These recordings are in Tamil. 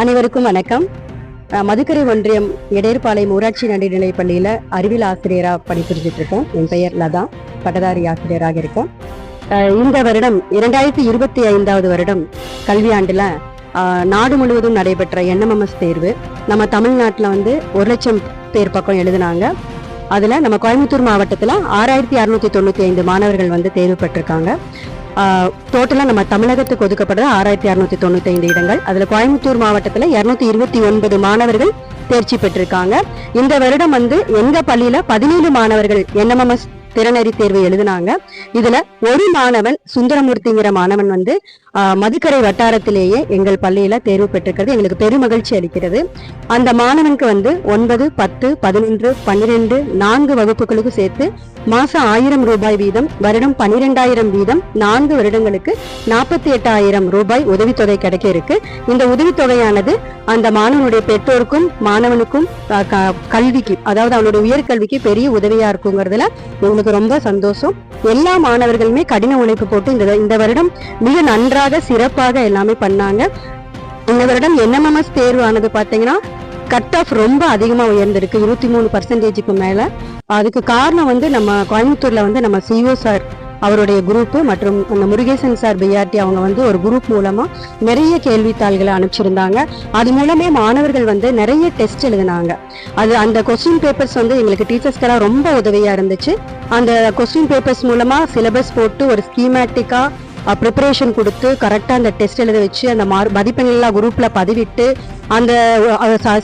அனைவருக்கும் வணக்கம். மதுக்கரை ஒன்றியம் எடேர்பாளையம் ஊராட்சி நடுநிலைப் பள்ளியில் அறிவியல் ஆசிரியராக பணிபுரிஞ்சிட்டு இருக்கேன் என் பெயர் லதா. பட்டதாரி ஆசிரியராக இருக்கேன் இந்த வருடம் இரண்டாயிரத்தி இருபத்தி ஐந்தாவது வருடம் கல்வியாண்டில் நாடு முழுவதும் நடைபெற்ற என்எம்எம்எஸ் தேர்வு நம்ம தமிழ்நாட்டில் வந்து ஒரு லட்சம் பேர் பக்கம் எழுதினாங்க. அதில் நம்ம கோயம்புத்தூர் மாவட்டத்தில் ஆறாயிரத்தி அறுநூத்தி தொண்ணூத்தி ஐந்து மாணவர்கள் வந்து தேர்வு பெற்றிருக்காங்க. டோட்டலாக நம்ம தமிழகத்துக்கு ஒதுக்கப்படுறது ஆறாயிரத்தி அறுநூத்தி தொண்ணூத்தி ஐந்து இடங்கள். அதுல கோயம்புத்தூர் மாவட்டத்துல இருநூத்தி இருபத்தி ஒன்பது மாணவர்கள் தேர்ச்சி பெற்றிருக்காங்க. இந்த வருடம் வந்து எங்க பள்ளியில பதினேழு மாணவர்கள் என்எம்எம்எஸ் திறனறி தேர்வு எழுதினாங்க. இதுல ஒரு மாணவன் சுந்தரமூர்த்திங்கிற மாணவன் வந்து மதுக்கரை வட்டாரத்திலேயே எங்கள் பள்ளியில தேர்வு பெற்றிருக்கிறது. எங்களுக்கு பெருமகிழ்ச்சி அளிக்கிறது. அந்த மாணவனுக்கு வந்து ஒன்பது பத்து பதினொன்று பன்னிரெண்டு நான்கு வகுப்புகளுக்கு சேர்த்து மாசம் ஆயிரம் ரூபாய் வீதம் வருடம் பன்னிரெண்டாயிரம் வீதம் நான்கு வருடங்களுக்கு நாற்பத்தி எட்டாயிரம் ரூபாய் உதவித்தொகை கிடைக்க இருக்கு இந்த உதவித்தொகையானது அந்த மாணவனுடைய பெற்றோருக்கும் மாணவனுக்கும் க- கல்விக்கு அதாவது அவனுடைய உயர்கல்விக்கு பெரிய உதவியா இருக்குங்கிறதுல உங்களுக்கு ரொம்ப சந்தோஷம். எல்லா மாணவர்களுமே கடின உழைப்பு போட்டு இந்த இந்த வருடம் மிக நன்றாக சிறப்பாக எல்லாமே பண்ணாங்க. இந்த வருடம் என்எம்எம்எஸ் தேர்வு ஆனது பாத்தீங்கன்னா கட் ஆஃப் ரொம்ப அதிகமா உயர்ந்திருக்கு. இருபத்தி மூணு பர்சன்டேஜுக்கு மேல. அதுக்கு காரணம் வந்து நம்ம கோயம்புத்தூர்ல வந்து நம்ம சிஓ சார் அவருடைய குரூப்பு மற்றும் அந்த முருகேசன் சார் பிஆர்டி அவங்க வந்து ஒரு குரூப் மூலமா நிறைய கேள்வித்தாள்களை அனுப்பிச்சிருந்தாங்க. அது மூலமே மாணவர்கள் வந்து நிறைய டெஸ்ட் எழுதினாங்க. அது அந்த கொஸ்டின் பேப்பர்ஸ் வந்து எங்களுக்கு டீச்சர்ஸ்க்கெல்லாம் ரொம்ப உதவியா இருந்துச்சு. அந்த கொஸ்டின் பேப்பர்ஸ் மூலமா சிலபஸ் போட்டு ஒரு ஸ்கீமேட்டிக்காக ப்ரிப்பரேஷன் கொடுத்து கரெக்டாக அந்த டெஸ்ட் எழுத வச்சு அந்த மார் மதிப்பெண்லாம் குரூப்பில் பதிவிட்டு அந்த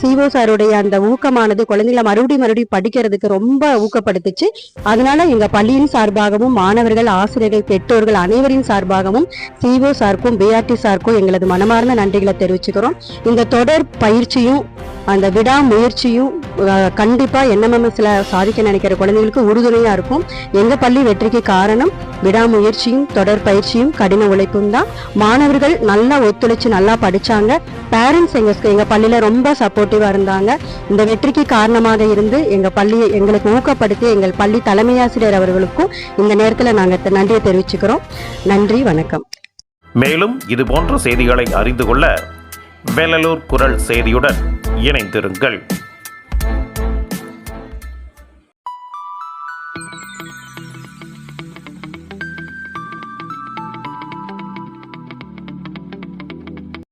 சிஓ சாருடைய அந்த ஊக்கமானது குழந்தைகளை மறுபடியும் மறுபடியும் படிக்கிறதுக்கு ரொம்ப ஊக்கப்படுத்துச்சு. அதனால எங்க பள்ளியின் சார்பாகவும் மாணவர்கள் ஆசிரியர்கள் பெற்றோர்கள் அனைவரின் சார்பாகவும் சிஓ சாருக்கும் பிஆர்டி சாருக்கும் எங்களது மனமார்ந்த நன்றிகளை தெரிவிச்சுக்கிறோம். இந்த தொடர் பயிற்சியும் அந்த விடாமுயற்சியும் அஹ், கண்டிப்பா என்எம்எம்எஸ்ல சாதிக்க நினைக்கிற குழந்தைகளுக்கு உறுதுணையா இருக்கும். எங்க பள்ளி வெற்றிக்கு காரணம் விடாமுயற்சியும் தொடர் பயிற்சியும் கடின உழைப்பும் தான். மாணவர்கள் நல்லா ஒத்துழைச்சு நல்லா படிச்சாங்க. பேரண்ட்ஸ் எங்க எங்க பள்ளியில ரொம்ப சப்போர்ட்டிவாக இருந்தாங்க. இந்த வெற்றிக்கு காரணமாக இருந்து எங்க பள்ளியை எங்களுக்கு ஊக்கப்படுத்தி எங்கள் பள்ளி தலைமையாசிரியர் அவர்களுக்கும் இந்த நேரத்தில் நாங்க நன்றியை தெரிவிச்சுக்கிறோம். நன்றி வணக்கம். மேலும் இது போன்ற செய்திகளை அறிந்து கொள்ள வேலலூர் குரல் செய்தியுடன் இணைந்திருங்கள்.